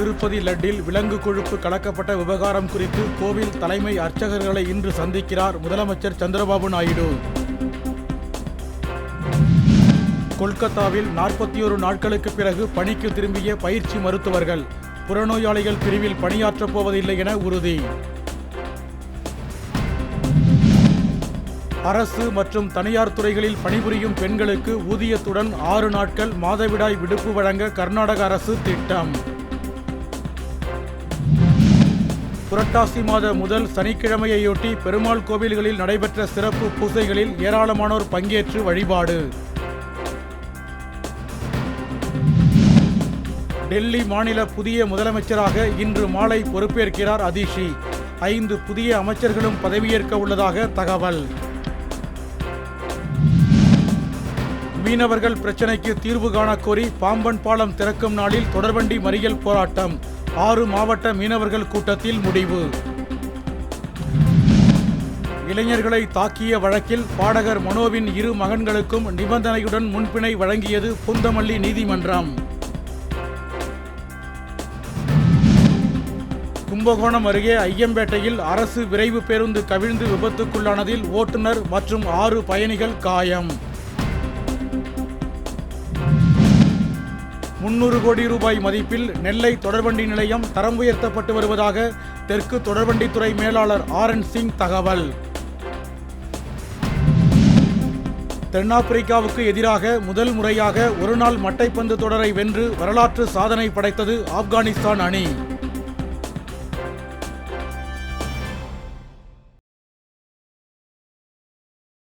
திருப்பதி லட்டில் விலங்கு கொழுப்பு கலக்கப்பட்ட விவகாரம் குறித்து கோவில் தலைமை அர்ச்சகர்களை இன்று சந்திக்கிறார் முதலமைச்சர் சந்திரபாபு நாயுடு. கொல்கத்தாவில் நாற்பத்தி ஒரு நாட்களுக்கு பிறகு பணிக்கு திரும்பிய பயிற்சி மருத்துவர்கள். புறநோயாளிகள் பிரிவில் பணியாற்றப் போவதில்லை என உறுதி. அரசு மற்றும் தனியார் துறைகளில் பணிபுரியும் பெண்களுக்கு ஊதியத்துடன் ஆறு நாட்கள் மாதவிடாய் விடுப்பு வழங்க கர்நாடக அரசு திட்டம். புரட்டாசி மாத முதல் சனிக்கிழமையையொட்டி பெருமாள் கோவில்களில் நடைபெற்ற சிறப்பு பூசைகளில் ஏராளமானோர் பங்கேற்று வழிபாடு. டெல்லி மாநில புதிய முதலமைச்சராக இன்று மாலை பொறுப்பேற்கிறார் அதிஷி. ஐந்து புதிய அமைச்சர்களும் பதவியேற்க உள்ளதாக தகவல். மீனவர்கள் பிரச்சினைக்கு தீர்வு காண கோரி பாம்பன் பாலம் திறக்கும் நாளில் தொடர்வண்டி மறியல் போராட்டம். ஆறு மாவட்ட மீனவர்கள் கூட்டத்தில் முடிவு. இளைஞர்களை தாக்கிய வழக்கில் பாடகர் மனோவின் இரு மகன்களுக்கும் நிபந்தனையுடன் முன்பிணை வழங்கியது புந்தமல்லி நீதிமன்றம். கும்பகோணம் அருகே ஐயம்பேட்டையில் அரசு விரைவு பேருந்து கவிழ்ந்து விபத்துக்குள்ளானதில் ஓட்டுநர் மற்றும் ஆறு பயணிகள் காயம். முன்னூறு கோடி ரூபாய் மதிப்பில் நெல்லை தொடர்வண்டி நிலையம் தரம் உயர்த்தப்பட்டு வருவதாக தெற்கு தொடர்வண்டித்துறை மேலாளர் ஆர் என் சிங் தகவல். தென்னாப்பிரிக்காவுக்கு எதிராக முதல் முறையாக ஒருநாள் மட்டைப்பந்து தொடரை வென்று வரலாற்று சாதனை படைத்தது ஆப்கானிஸ்தான் அணி.